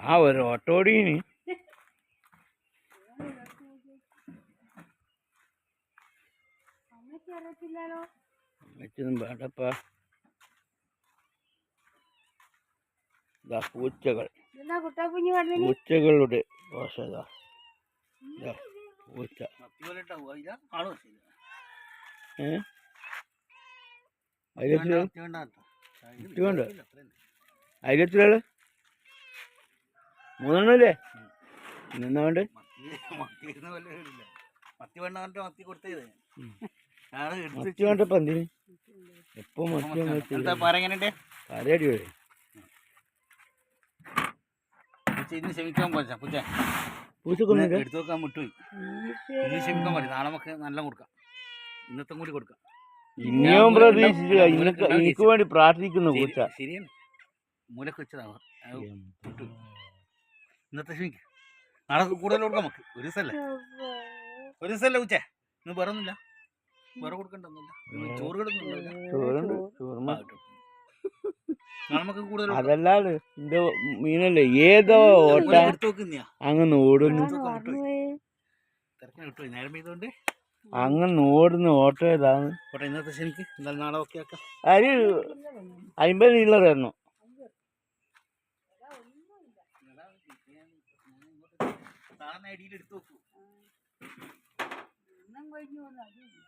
ആ ഒരു ഓട്ടോ ഓടീന് അമ്മയ്ക്ക് അറിയത്തില്ലല്ലോ വെച്ചതും വേണ്ടപ്പാ. ഇതാ പൂച്ചകൾ. പൂച്ചകളുടെ ദോശ ഇതാ. പൂച്ച. മൂന്നെണ്ണല്ലേ? ഇന്നെന്നാ വേണ്ടേ മത്തി വേണ്ട മത്തി കൊടുത്തത് ഉം. ആൾ എടുത്ത് മത്തി വേണ്ടപ്പ എന്തിന്? എപ്പോ മത്തി എന്താ പറയങ്ങനെ കരയടി വരെ പൂച്ച ഇന്ന് ക്ഷമിക്കാൻ പോച്ച. പൂച്ച പൂച്ചക്കൊന്നില്ല എടുത്തു നോക്കാൻ വിട്ടുപോയി ഇന്ന് ക്ഷമിക്കാൻ മതി നാളെ നമുക്ക് നല്ല കൊടുക്കാം. ഇന്നത്തെ കൂടി കൊടുക്കാം. ഇനിയും പ്രതീക്ഷിച്ചില്ല. ഇനക്ക് എനിക്ക് വേണ്ടി പ്രാർത്ഥിക്കുന്നു പൂച്ച. ശരിയാണ്. മൂലക്ക്. ഇന്നത്തെ ക്ഷമിക്ക നാളെ കൂടുതൽ കൊടുക്കാം നമുക്ക്. ഒരു ദിവസമല്ലേ ഒരു ദിവസമല്ലേ ഉച്ച? ഇന്ന് വേറെ ഒന്നുമില്ല. വേറെ കൊടുക്കണ്ടൊന്നുമില്ല. ചോറ് നമുക്ക് കൂടുതൽ. അതല്ലാതെ എന്റെ മീനല്ലേ? ഏതോ ഓട്ട അങ്ങ് ഓടുന്നു. നേരം പെയ്തുകൊണ്ട് അങ്ങ് ഓടുന്ന. ഓട്ടോ ഏതാണ്? പോട്ടെ ഇന്നത്തെ ക്ഷമിക്ക് എന്തായാലും നാളെ ഓക്കെ ആക്കാം. അരി അമ്പത് നീള തരണം സാറിന് അടിയിൽ എടുത്തു നോക്കൂ ഒന്നും കഴിഞ്ഞു പോകുന്നു അടിയില്ല